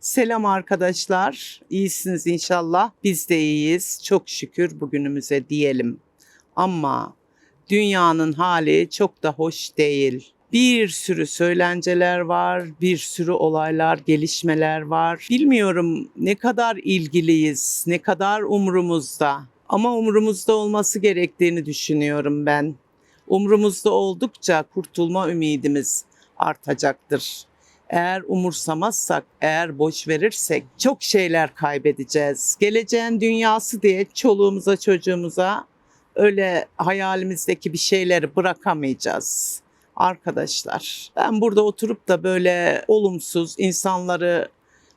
Selam arkadaşlar. İyisiniz inşallah. Biz de iyiyiz. Çok şükür bugünümüze diyelim. Ama dünyanın hali çok da hoş değil. Bir sürü söylenceler var, bir sürü olaylar, gelişmeler var. Bilmiyorum ne kadar ilgiliyiz, ne kadar umrumuzda. Ama umrumuzda olması gerektiğini düşünüyorum ben. Umrumuzda oldukça kurtulma ümidimiz artacaktır. Eğer umursamazsak, eğer boş verirsek çok şeyler kaybedeceğiz. Geleceğin dünyası diye çoluğumuza çocuğumuza öyle hayalimizdeki bir şeyleri bırakamayacağız. Arkadaşlar ben burada oturup da böyle olumsuz insanları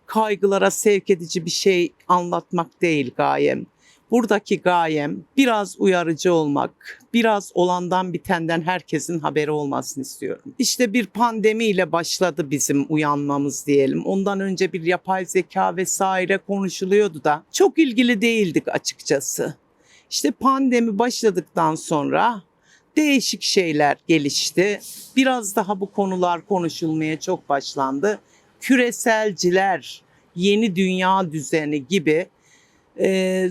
kaygılara sevk edici bir şey anlatmak değil gayem. Buradaki gayem biraz uyarıcı olmak, biraz olandan bitenden herkesin haberi olmasını istiyorum. İşte bir pandemiyle başladı bizim uyanmamız diyelim. Ondan önce bir yapay zeka vesaire konuşuluyordu da çok ilgili değildik açıkçası. İşte pandemi başladıktan sonra değişik şeyler gelişti. Biraz daha bu konular konuşulmaya çok başlandı. Küreselciler, yeni dünya düzeni gibi e,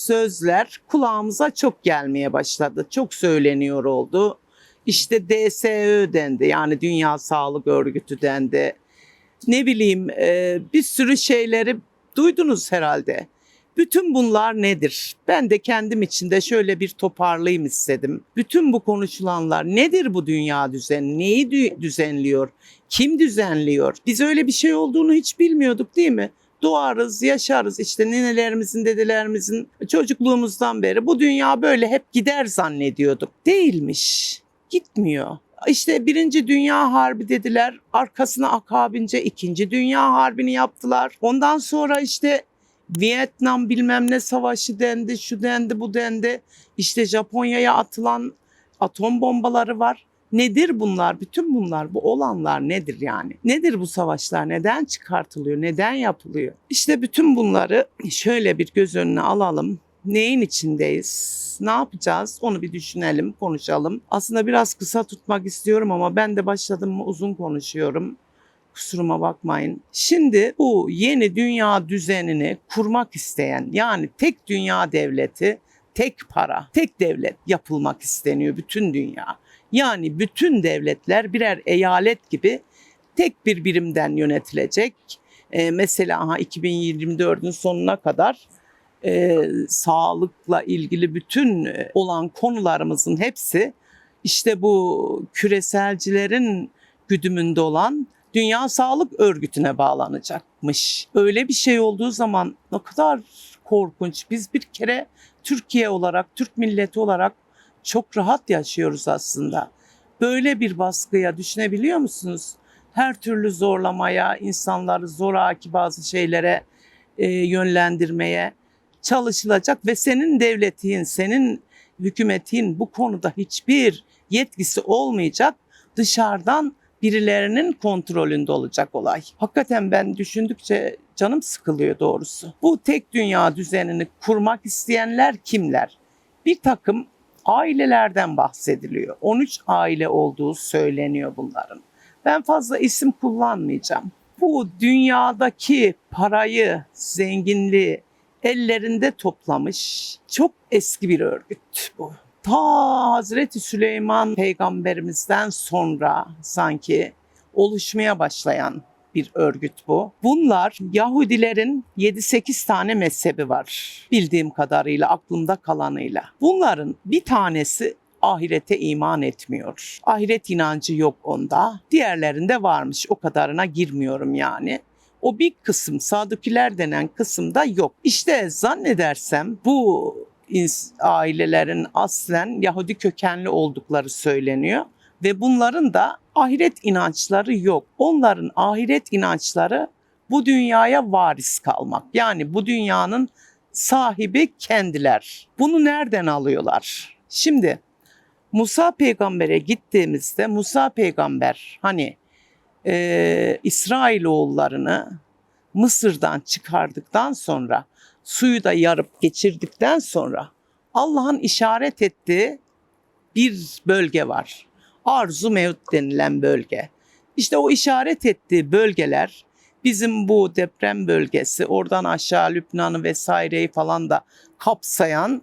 sözler kulağımıza çok gelmeye başladı. Çok söyleniyor oldu. İşte DSÖ dendi yani Dünya Sağlık Örgütü dendi. Ne bileyim e, bir sürü şeyleri duydunuz herhalde. Bütün bunlar nedir? Ben de kendim içinde şöyle bir toparlayayım istedim. Bütün bu konuşulanlar nedir bu dünya düzeni? Neyi dü- düzenliyor? Kim düzenliyor? Biz öyle bir şey olduğunu hiç bilmiyorduk değil mi? Doğarız, yaşarız. İşte nenelerimizin, dedelerimizin çocukluğumuzdan beri bu dünya böyle hep gider zannediyorduk. Değilmiş. Gitmiyor. İşte Birinci Dünya Harbi dediler. Arkasına akabince İkinci Dünya Harbi'ni yaptılar. Ondan sonra işte Vietnam bilmem ne savaşı dendi, şu dendi, bu dendi. İşte Japonya'ya atılan atom bombaları var. Nedir bunlar? Bütün bunlar, bu olanlar nedir yani? Nedir bu savaşlar? Neden çıkartılıyor? Neden yapılıyor? İşte bütün bunları şöyle bir göz önüne alalım. Neyin içindeyiz? Ne yapacağız? Onu bir düşünelim, konuşalım. Aslında biraz kısa tutmak istiyorum ama ben de başladım mı uzun konuşuyorum. Kusuruma bakmayın. Şimdi bu yeni dünya düzenini kurmak isteyen yani tek dünya devleti, tek para, tek devlet yapılmak isteniyor bütün dünya. Yani bütün devletler birer eyalet gibi tek bir birimden yönetilecek. Ee, mesela aha 2024'ün sonuna kadar e, sağlıkla ilgili bütün e, olan konularımızın hepsi işte bu küreselcilerin güdümünde olan Dünya Sağlık Örgütü'ne bağlanacakmış. Öyle bir şey olduğu zaman ne kadar korkunç. Biz bir kere Türkiye olarak, Türk milleti olarak çok rahat yaşıyoruz aslında. Böyle bir baskıya düşünebiliyor musunuz? Her türlü zorlamaya, insanları zoraki bazı şeylere e, yönlendirmeye çalışılacak ve senin devletin, senin hükümetin bu konuda hiçbir yetkisi olmayacak. Dışarıdan birilerinin kontrolünde olacak olay. Hakikaten ben düşündükçe canım sıkılıyor doğrusu. Bu tek dünya düzenini kurmak isteyenler kimler? Bir takım ailelerden bahsediliyor. 13 aile olduğu söyleniyor bunların. Ben fazla isim kullanmayacağım. Bu dünyadaki parayı, zenginliği ellerinde toplamış çok eski bir örgüt bu. Ta Hazreti Süleyman peygamberimizden sonra sanki oluşmaya başlayan bir örgüt bu. Bunlar Yahudilerin 7-8 tane mezhebi var. Bildiğim kadarıyla aklımda kalanıyla. Bunların bir tanesi ahirete iman etmiyor. Ahiret inancı yok onda. Diğerlerinde varmış. O kadarına girmiyorum yani. O bir kısım sadıkiler denen kısımda yok. İşte zannedersem bu ailelerin aslen Yahudi kökenli oldukları söyleniyor ve bunların da ahiret inançları yok. Onların ahiret inançları bu dünyaya varis kalmak. Yani bu dünyanın sahibi kendiler. Bunu nereden alıyorlar? Şimdi Musa peygambere gittiğimizde Musa peygamber hani e, İsrailoğullarını Mısır'dan çıkardıktan sonra suyu da yarıp geçirdikten sonra Allah'ın işaret ettiği bir bölge var. Arzu Mevt denilen bölge. İşte o işaret ettiği bölgeler bizim bu deprem bölgesi oradan aşağı Lübnan'ı vesaireyi falan da kapsayan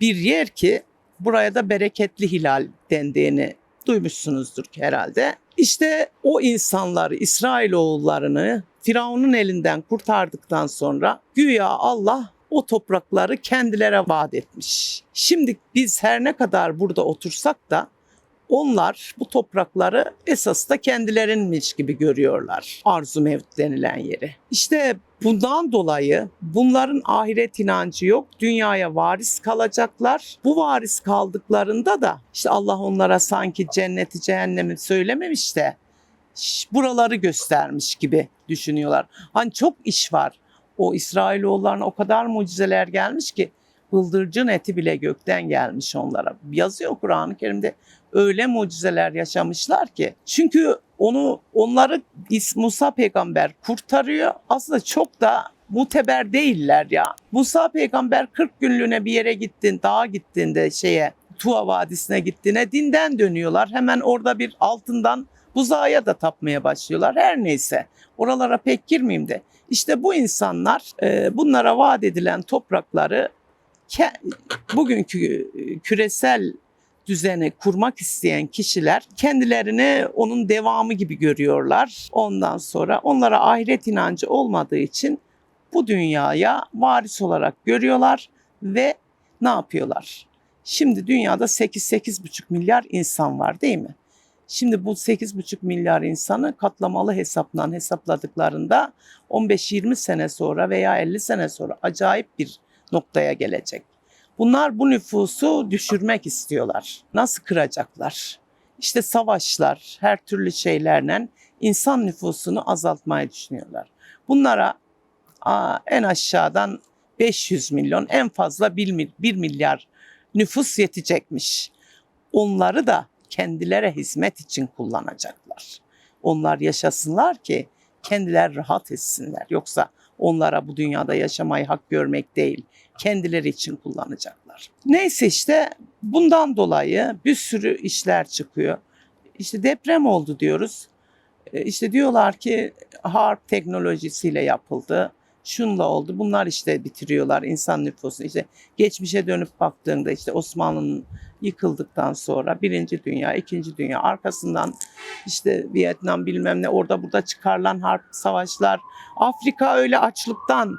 bir yer ki buraya da bereketli hilal dendiğini duymuşsunuzdur herhalde. İşte o insanları İsrailoğullarını Firavun'un elinden kurtardıktan sonra güya Allah o toprakları kendilere vaat etmiş. Şimdi biz her ne kadar burada otursak da onlar bu toprakları esas da kendilerinmiş gibi görüyorlar. Arzu mevt denilen yeri. İşte bundan dolayı bunların ahiret inancı yok. Dünyaya varis kalacaklar. Bu varis kaldıklarında da işte Allah onlara sanki cenneti cehennemi söylememiş de buraları göstermiş gibi düşünüyorlar. Hani çok iş var. O İsrailoğullarına o kadar mucizeler gelmiş ki bıldırcın eti bile gökten gelmiş onlara. Yazıyor Kur'an-ı Kerim'de öyle mucizeler yaşamışlar ki. Çünkü onu onları Musa peygamber kurtarıyor. Aslında çok da muteber değiller ya. Musa peygamber 40 günlüğüne bir yere gittin, dağa gittiğinde şeye Tuva Vadisi'ne gittiğine dinden dönüyorlar. Hemen orada bir altından buzağa da tapmaya başlıyorlar. Her neyse oralara pek girmeyeyim de. İşte bu insanlar e, bunlara vaat edilen toprakları bugünkü e, küresel düzeni kurmak isteyen kişiler kendilerini onun devamı gibi görüyorlar. Ondan sonra onlara ahiret inancı olmadığı için bu dünyaya varis olarak görüyorlar ve ne yapıyorlar? Şimdi dünyada 8-8,5 milyar insan var değil mi? Şimdi bu 8,5 milyar insanı katlamalı hesapla hesapladıklarında 15-20 sene sonra veya 50 sene sonra acayip bir noktaya gelecek. Bunlar bu nüfusu düşürmek istiyorlar. Nasıl kıracaklar? İşte savaşlar, her türlü şeylerle insan nüfusunu azaltmayı düşünüyorlar. Bunlara en aşağıdan 500 milyon, en fazla 1 milyar nüfus yetecekmiş. Onları da kendileri hizmet için kullanacaklar. Onlar yaşasınlar ki kendiler rahat etsinler. Yoksa onlara bu dünyada yaşamayı hak görmek değil, kendileri için kullanacaklar. Neyse işte bundan dolayı bir sürü işler çıkıyor. İşte deprem oldu diyoruz. E, İşte diyorlar ki harp teknolojisiyle yapıldı. Şunla oldu. Bunlar işte bitiriyorlar insan nüfusunu. İşte geçmişe dönüp baktığında işte Osmanlı'nın yıkıldıktan sonra Birinci Dünya, İkinci Dünya arkasından işte Vietnam bilmem ne orada burada çıkarılan harp savaşlar. Afrika öyle açlıktan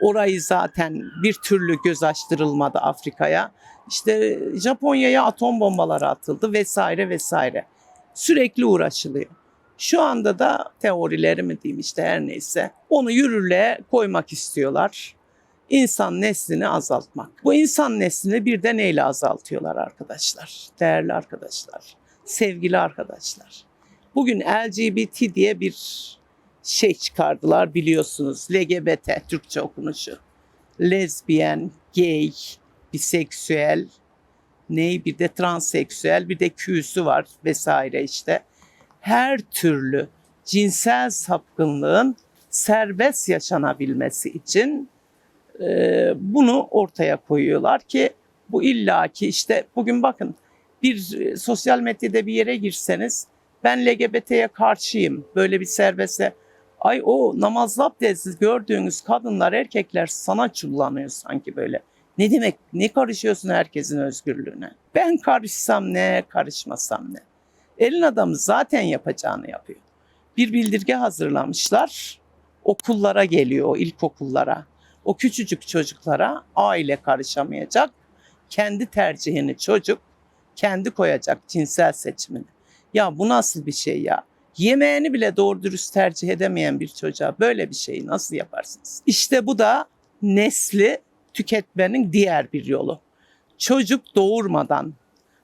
orayı zaten bir türlü göz açtırılmadı Afrika'ya. İşte Japonya'ya atom bombaları atıldı vesaire vesaire. Sürekli uğraşılıyor. Şu anda da teorileri mi diyeyim işte her neyse onu yürürlüğe koymak istiyorlar. İnsan neslini azaltmak. Bu insan neslini bir de neyle azaltıyorlar arkadaşlar? Değerli arkadaşlar, sevgili arkadaşlar. Bugün LGBT diye bir şey çıkardılar biliyorsunuz. LGBT Türkçe okunuşu. Lezbiyen, gay, biseksüel, ney bir de transseksüel bir de Q'su var vesaire işte. Her türlü cinsel sapkınlığın serbest yaşanabilmesi için e, bunu ortaya koyuyorlar ki bu illaki işte bugün bakın bir e, sosyal medyada bir yere girseniz ben LGBT'ye karşıyım böyle bir serbeste ay o namazlı abdestsiz gördüğünüz kadınlar erkekler sana çullanıyor sanki böyle. Ne demek ne karışıyorsun herkesin özgürlüğüne? Ben karışsam ne karışmasam ne? Elin adamı zaten yapacağını yapıyor. Bir bildirge hazırlamışlar. Okullara geliyor, ilkokullara. O küçücük çocuklara aile karışamayacak. Kendi tercihini çocuk kendi koyacak cinsel seçimini. Ya bu nasıl bir şey ya? Yemeğini bile doğru dürüst tercih edemeyen bir çocuğa böyle bir şeyi nasıl yaparsınız? İşte bu da nesli tüketmenin diğer bir yolu. Çocuk doğurmadan,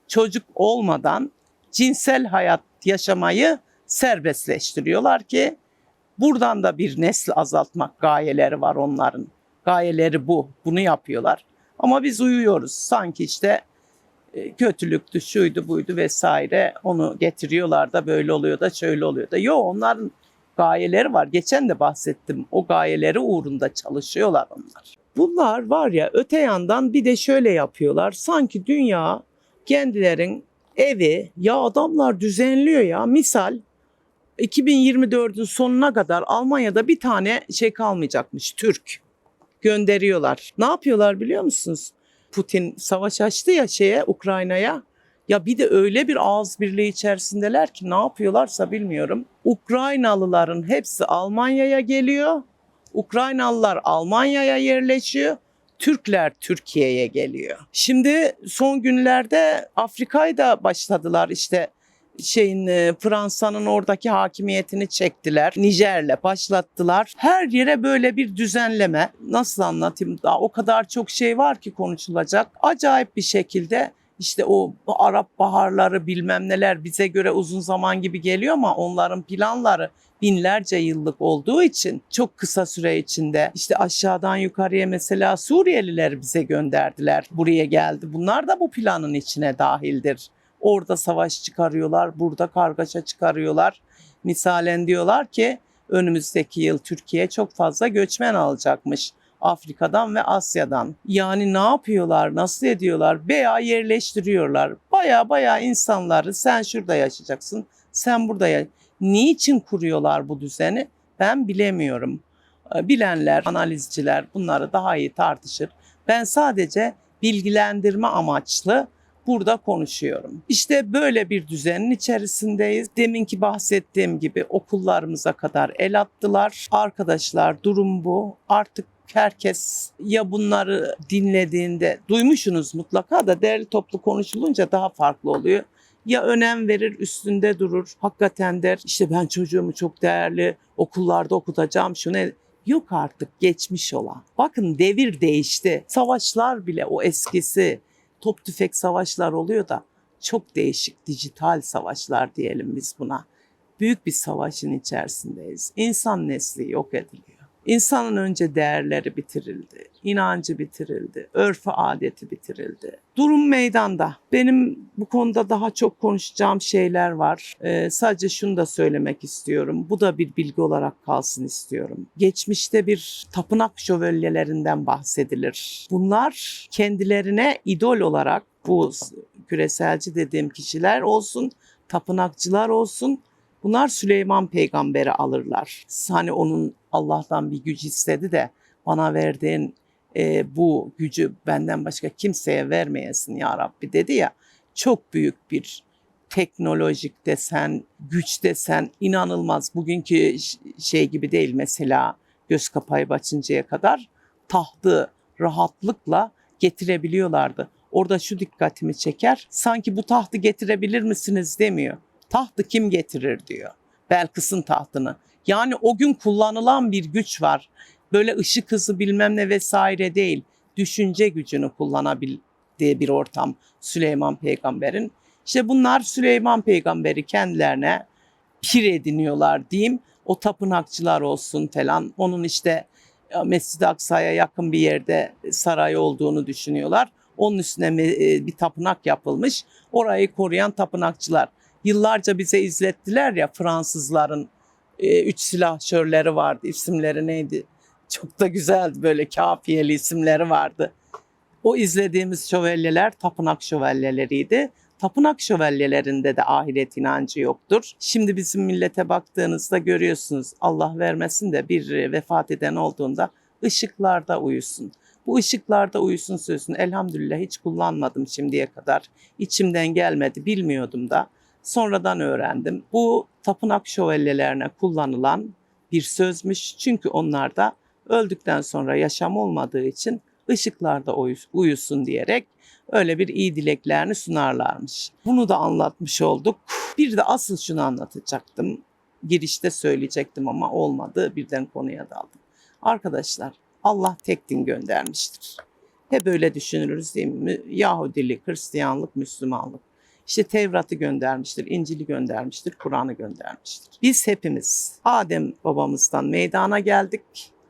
çocuk olmadan cinsel hayat yaşamayı serbestleştiriyorlar ki buradan da bir nesli azaltmak gayeleri var onların. Gayeleri bu. Bunu yapıyorlar. Ama biz uyuyoruz. Sanki işte kötülüktü, şuydu, buydu vesaire. Onu getiriyorlar da böyle oluyor da şöyle oluyor da. Yok onların gayeleri var. Geçen de bahsettim. O gayeleri uğrunda çalışıyorlar onlar. Bunlar var ya öte yandan bir de şöyle yapıyorlar. Sanki dünya kendilerin evi ya adamlar düzenliyor ya misal 2024'ün sonuna kadar Almanya'da bir tane şey kalmayacakmış Türk. Gönderiyorlar. Ne yapıyorlar biliyor musunuz? Putin savaş açtı ya şeye Ukrayna'ya. Ya bir de öyle bir ağız birliği içerisindeler ki ne yapıyorlarsa bilmiyorum. Ukraynalıların hepsi Almanya'ya geliyor. Ukraynalılar Almanya'ya yerleşiyor. Türkler Türkiye'ye geliyor. Şimdi son günlerde Afrika'yı da başladılar işte şeyin e, Fransa'nın oradaki hakimiyetini çektiler. Nijer'le başlattılar. Her yere böyle bir düzenleme. Nasıl anlatayım? Daha o kadar çok şey var ki konuşulacak. Acayip bir şekilde işte o Arap baharları bilmem neler bize göre uzun zaman gibi geliyor ama onların planları binlerce yıllık olduğu için çok kısa süre içinde işte aşağıdan yukarıya mesela Suriyeliler bize gönderdiler. Buraya geldi. Bunlar da bu planın içine dahildir. Orada savaş çıkarıyorlar, burada kargaşa çıkarıyorlar. Misalen diyorlar ki önümüzdeki yıl Türkiye çok fazla göçmen alacakmış. Afrika'dan ve Asya'dan. Yani ne yapıyorlar, nasıl ediyorlar veya yerleştiriyorlar. Baya baya insanları sen şurada yaşayacaksın, sen burada ya. Niçin kuruyorlar bu düzeni? Ben bilemiyorum. Ee, Bilenler, analizciler bunları daha iyi tartışır. Ben sadece bilgilendirme amaçlı burada konuşuyorum. İşte böyle bir düzenin içerisindeyiz. Deminki bahsettiğim gibi okullarımıza kadar el attılar. Arkadaşlar durum bu. Artık herkes ya bunları dinlediğinde duymuşsunuz mutlaka da değerli toplu konuşulunca daha farklı oluyor. Ya önem verir üstünde durur. Hakikaten der işte ben çocuğumu çok değerli okullarda okutacağım şu ne Yok artık geçmiş olan. Bakın devir değişti. Savaşlar bile o eskisi top tüfek savaşlar oluyor da çok değişik dijital savaşlar diyelim biz buna. Büyük bir savaşın içerisindeyiz. İnsan nesli yok ediliyor. İnsanın önce değerleri bitirildi, inancı bitirildi, örfü adeti bitirildi. Durum meydanda. Benim bu konuda daha çok konuşacağım şeyler var. Ee, sadece şunu da söylemek istiyorum. Bu da bir bilgi olarak kalsın istiyorum. Geçmişte bir tapınak şövalyelerinden bahsedilir. Bunlar kendilerine idol olarak bu küreselci dediğim kişiler olsun, tapınakçılar olsun Bunlar Süleyman peygamberi alırlar. Hani onun Allah'tan bir güç istedi de bana verdiğin e, bu gücü benden başka kimseye vermeyesin ya Rabbi dedi ya. Çok büyük bir teknolojik desen, güç desen inanılmaz. Bugünkü şey gibi değil mesela göz kapayıp açıncaya kadar tahtı rahatlıkla getirebiliyorlardı. Orada şu dikkatimi çeker. Sanki bu tahtı getirebilir misiniz demiyor tahtı kim getirir diyor. Belkıs'ın tahtını. Yani o gün kullanılan bir güç var. Böyle ışık hızı bilmem ne vesaire değil. Düşünce gücünü kullanabildiği bir ortam Süleyman peygamberin. İşte bunlar Süleyman peygamberi kendilerine pir ediniyorlar diyeyim. O tapınakçılar olsun falan. Onun işte e, Mescid-i Aksa'ya yakın bir yerde saray olduğunu düşünüyorlar. Onun üstüne e, bir tapınak yapılmış. Orayı koruyan tapınakçılar yıllarca bize izlettiler ya Fransızların e, üç silahşörleri vardı. İsimleri neydi? Çok da güzeldi böyle kafiyeli isimleri vardı. O izlediğimiz şövalyeler tapınak şövalyeleriydi. Tapınak şövalyelerinde de ahiret inancı yoktur. Şimdi bizim millete baktığınızda görüyorsunuz Allah vermesin de bir vefat eden olduğunda ışıklarda uyusun. Bu ışıklarda uyusun sözünü elhamdülillah hiç kullanmadım şimdiye kadar. İçimden gelmedi bilmiyordum da. Sonradan öğrendim. Bu tapınak şövalyelerine kullanılan bir sözmüş. Çünkü onlar da öldükten sonra yaşam olmadığı için ışıklarda uyusun diyerek öyle bir iyi dileklerini sunarlarmış. Bunu da anlatmış olduk. Bir de asıl şunu anlatacaktım. Girişte söyleyecektim ama olmadı. Birden konuya daldım. Arkadaşlar Allah tek din göndermiştir. Hep öyle düşünürüz değil mi? Yahudilik, Hristiyanlık, Müslümanlık. İşte Tevrat'ı göndermiştir, İncil'i göndermiştir, Kur'an'ı göndermiştir. Biz hepimiz Adem babamızdan meydana geldik.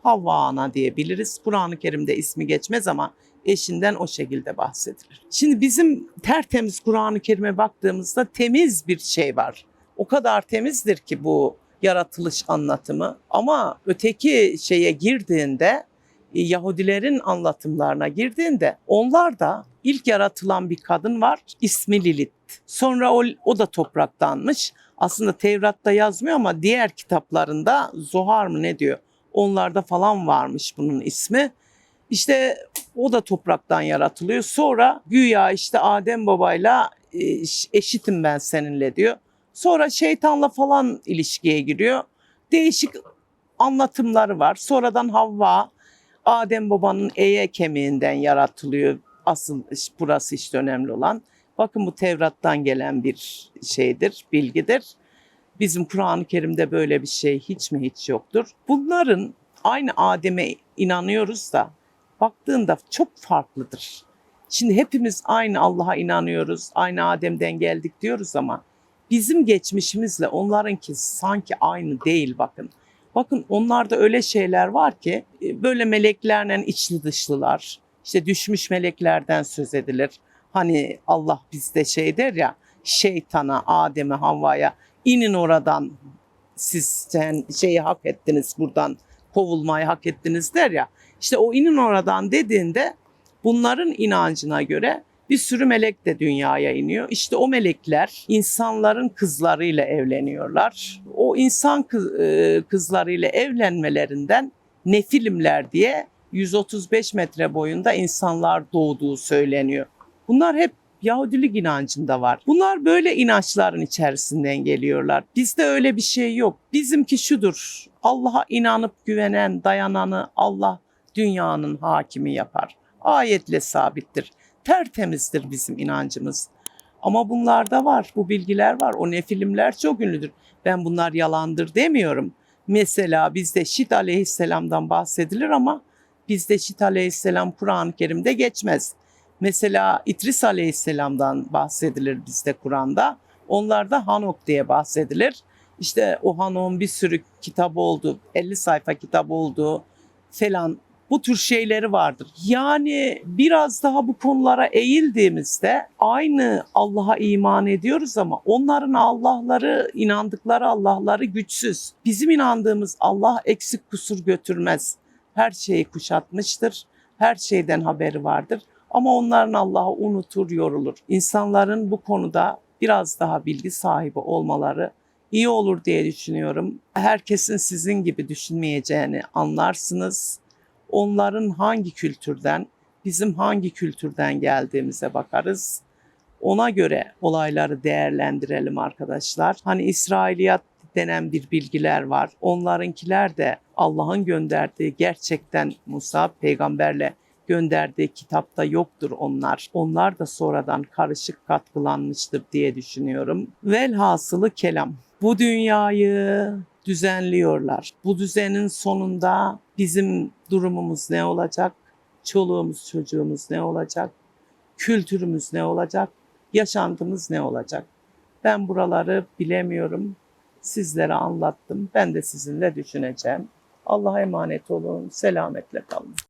Havva ana diyebiliriz. Kur'an-ı Kerim'de ismi geçmez ama eşinden o şekilde bahsedilir. Şimdi bizim tertemiz Kur'an-ı Kerim'e baktığımızda temiz bir şey var. O kadar temizdir ki bu yaratılış anlatımı ama öteki şeye girdiğinde Yahudilerin anlatımlarına girdiğinde onlar da ilk yaratılan bir kadın var ismi Lilith. Sonra o, o da topraktanmış. Aslında Tevrat'ta yazmıyor ama diğer kitaplarında Zohar mı ne diyor? Onlarda falan varmış bunun ismi. İşte o da topraktan yaratılıyor. Sonra güya işte Adem babayla e, eşitim ben seninle diyor. Sonra şeytanla falan ilişkiye giriyor. Değişik anlatımları var. Sonradan Havva Adem babanın eye kemiğinden yaratılıyor. Asıl burası işte önemli olan. Bakın bu Tevrat'tan gelen bir şeydir, bilgidir. Bizim Kur'an-ı Kerim'de böyle bir şey hiç mi hiç yoktur. Bunların aynı Adem'e inanıyoruz da baktığında çok farklıdır. Şimdi hepimiz aynı Allah'a inanıyoruz, aynı Adem'den geldik diyoruz ama bizim geçmişimizle onlarınki sanki aynı değil bakın. Bakın onlarda öyle şeyler var ki e, böyle meleklerle içli dışlılar. İşte düşmüş meleklerden söz edilir. Hani Allah bizde şey der ya şeytana, Adem'e, Havva'ya inin oradan siz şeyi hak ettiniz buradan kovulmayı hak ettiniz der ya. İşte o inin oradan dediğinde bunların inancına göre bir sürü melek de dünyaya iniyor. İşte o melekler insanların kızlarıyla evleniyorlar. O insan kız, e, kızlarıyla evlenmelerinden nefilimler diye 135 metre boyunda insanlar doğduğu söyleniyor. Bunlar hep Yahudilik inancında var. Bunlar böyle inançların içerisinden geliyorlar. Bizde öyle bir şey yok. Bizimki şudur. Allah'a inanıp güvenen, dayananı Allah dünyanın hakimi yapar. Ayetle sabittir. Tertemizdir bizim inancımız. Ama bunlarda var, bu bilgiler var. O nefilimler çok ünlüdür. Ben bunlar yalandır demiyorum. Mesela bizde Şit aleyhisselamdan bahsedilir ama bizde Şit aleyhisselam Kur'an-ı Kerim'de geçmez. Mesela İdris aleyhisselamdan bahsedilir bizde Kur'an'da. Onlarda Hanok diye bahsedilir. İşte o Hanok'un bir sürü kitabı oldu, 50 sayfa kitap oldu falan bu tür şeyleri vardır. Yani biraz daha bu konulara eğildiğimizde aynı Allah'a iman ediyoruz ama onların Allah'ları, inandıkları Allah'ları güçsüz. Bizim inandığımız Allah eksik kusur götürmez. Her şeyi kuşatmıştır. Her şeyden haberi vardır. Ama onların Allah'ı unutur, yorulur. İnsanların bu konuda biraz daha bilgi sahibi olmaları iyi olur diye düşünüyorum. Herkesin sizin gibi düşünmeyeceğini anlarsınız onların hangi kültürden, bizim hangi kültürden geldiğimize bakarız. Ona göre olayları değerlendirelim arkadaşlar. Hani İsrailiyat denen bir bilgiler var. Onlarınkiler de Allah'ın gönderdiği gerçekten Musa peygamberle gönderdiği kitapta yoktur onlar. Onlar da sonradan karışık katkılanmıştır diye düşünüyorum. Velhasılı kelam. Bu dünyayı düzenliyorlar. Bu düzenin sonunda bizim durumumuz ne olacak? Çoluğumuz, çocuğumuz ne olacak? Kültürümüz ne olacak? Yaşantımız ne olacak? Ben buraları bilemiyorum. Sizlere anlattım. Ben de sizinle düşüneceğim. Allah'a emanet olun. Selametle kalın.